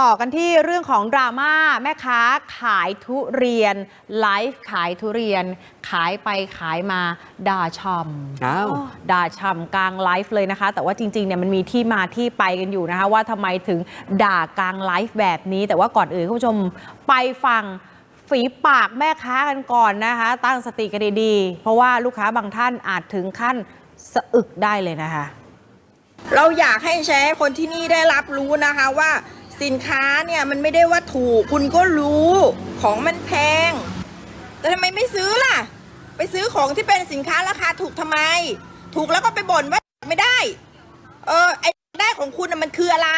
ต่อกันที่เรื่องของดราม่าแม่ค้าขายทุเรียน ไลฟ์ขายทุเรียน ขายไปขายมาด่าช่ำอ้าวด่าช่ำกลางไลฟ์เลยนะคะ แต่ว่าจริงๆเนี่ยมันมีที่มาที่ไปกันอยู่นะคะ ว่าทำไมถึงด่ากลางไลฟ์แบบนี้ แต่ว่าก่อนอื่นคุณผู้ชมไปฟังฝีปากแม่ค้ากันก่อนนะคะ ตั้งสติกันดีๆ เพราะว่าลูกค้าบางท่านอาจถึงขั้นสะอึกได้เลยนะคะ เราอยากให้แชร์ให้คนที่นี่ได้รับรู้นะคะว่า สินค้าเนี่ยมันไม่ได้ว่าถูก คุณก็รู้ของมันแพง แต่ทำไมไม่ซื้อล่ะ ไปซื้อของที่เป็นสินค้าราคาถูกทำไม ถูกแล้วก็ไปบ่นว่าไม่ได้ เออไอ้ได้ของคุณน่ะมันคืออะไร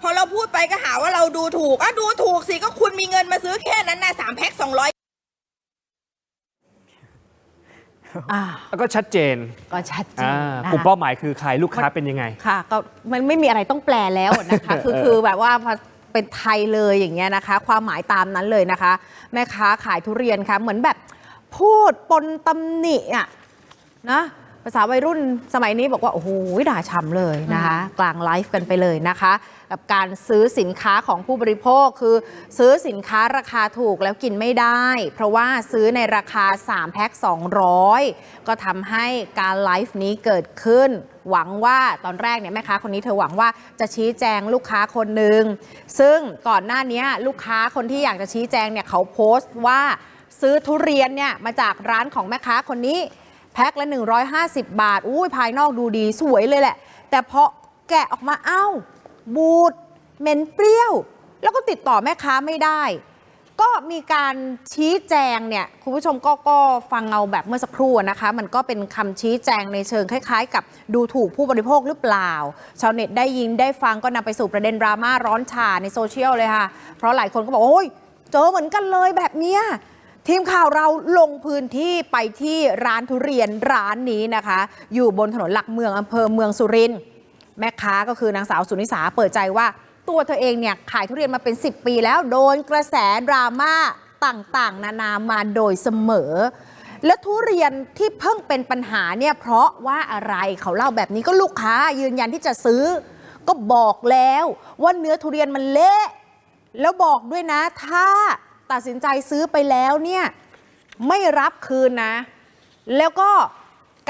พอเราพูดไปก็หาว่าเราดูถูกอะดูถูกสิก็คุณมีเงินมาซื้อแค่นั้นนะสามแพ็คสองร้อย อ่า แล้ว ก็ชัดเจนก็ชัดเจนอ่านะคะกลุ่มเป้าหมายคือใครลูกค้าเป็นยังไง ค่ะ ก็มันไม่มีอะไรต้องแปลแล้วนะคะ คือเออคือแบบว่าพอเป็นไทยเลยอย่างเงี้ยนะคะ ความหมายตามนั้นเลยนะคะ แม่ค้าขายทุเรียนค่ะ เหมือนแบบพูดปนตำหนิอะนะ ภาษาวัยรุ่นสมัยนี้บอกว่า โอ้โหด่าช้ำเลยนะคะ กลางไลฟ์กันไปเลยนะคะ กับการซื้อสินค้าของผู้บริโภคคือ ซื้อสินค้าราคาถูกแล้วกินไม่ได้ เพราะว่าซื้อในราคา 3 แพ็ค 200 ก็ทำให้การไลฟ์นี้เกิดขึ้น หวังว่าตอนแรกเนี่ยแม่ค้าคนนี้เธอหวังว่าจะชี้แจงลูกค้าคนหนึ่งซึ่งก่อนหน้านี้ลูกค้าคนที่อยากจะชี้แจงเนี่ยเขาโพสต์ว่าซื้อทุเรียนเนี่ยมาจากร้านของแม่ค้าคนนี้ แพ็คละ 150 บาทอุ้ยภายนอกดูดีสวยเลยแหละ แต่พอแกะออกมาเอ้า บูดเหม็นเปรี้ยว แล้วก็ติดต่อแม่ค้าไม่ได้ ก็มีการชี้แจงเนี่ย คุณผู้ชมก็ก็ฟังเอาแบบเมื่อสักครู่นะคะ มันก็เป็นคำชี้แจงในเชิงคล้ายๆ กับดูถูกผู้บริโภคหรือเปล่า ชาวเน็ตได้ยินได้ฟังก็นำไปสู่ประเด็นดราม่าร้อนฉาในโซเชียลเลยค่ะ เพราะหลายคนก็บอกโอ้ยเจอเหมือนกันเลยแบบเนี้ย ทีมข่าวเราลงพื้นที่ไปที่ร้านทุเรียนร้านนี้นะคะ อยู่บนถนนหลักเมืองอำเภอเมืองสุรินทร์แม่ค้าก็คือนางสาวสุนิสาเปิดใจว่า ตัวเธอเองเนี่ยขายทุเรียนมาเป็น 10 ปีแล้วโดนกระแสดราม่าต่างๆ นานามาโดยเสมอ และทุเรียนที่เพิ่งเป็นปัญหาเนี่ยเพราะว่าอะไรเขาเล่าแบบนี้ก็ลูกค้ายืนยันที่จะซื้อ ก็บอกแล้วว่าเนื้อทุเรียนมันเละแล้วบอกด้วยนะถ้า ตัดสินใจซื้อไปแล้วเนี่ยไม่รับคืนนะ แล้วก็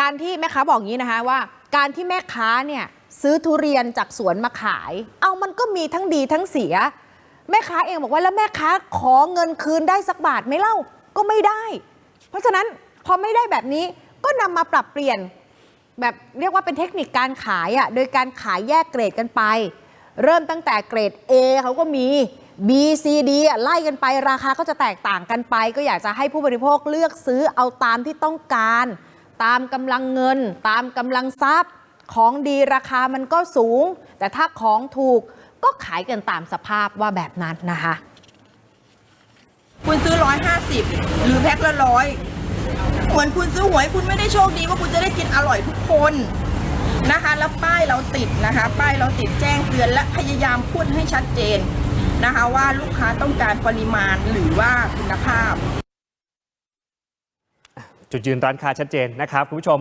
การที่แม่ค้าบอกอย่างนี้นะคะว่า การที่แม่ค้าเนี่ยซื้อทุเรียนจากสวนมาขาย เอามันก็มีทั้งดีทั้งเสีย แม่ค้าเองบอกว่าแล้วแม่ค้าขอเงินคืนได้สักบาทไหมเล่าก็ไม่ได้ เพราะฉะนั้นพอไม่ได้แบบนี้ก็นำมาปรับเปลี่ยนแบบเรียกว่าเป็นเทคนิคการขายอะ่ะโดยการขายแยกเกรดกันไป เริ่มตั้งแต่เกรด A เขาก็มี B C D อะไล่กันไปราคาก็จะแตกต่างกันไป ก็อยากจะให้ผู้บริโภคเลือกซื้อเอาตามที่ต้องการ ตามกำลังเงิน ตามกำลังทรัพย์ ของดีราคามันก็สูง แต่ถ้าของถูกก็ขายกันตามสภาพว่าแบบนั้นนะคะ คุณซื้อร้อยห้าสิบหรือแพ็คละร้อยเหมือนคุณซื้อหวยคุณไม่ได้โชคดีว่าคุณจะได้กินอร่อยทุกคนนะคะ แล้วป้ายเราติดนะคะ ป้ายเราติดแจ้งเตือนและพยายามพูดให้ชัดเจน นะคะว่าลูกค้าต้องการปริมาณหรือว่าคุณภาพ จุดยืนร้านค้าชัดเจนนะครับคุณผู้ชม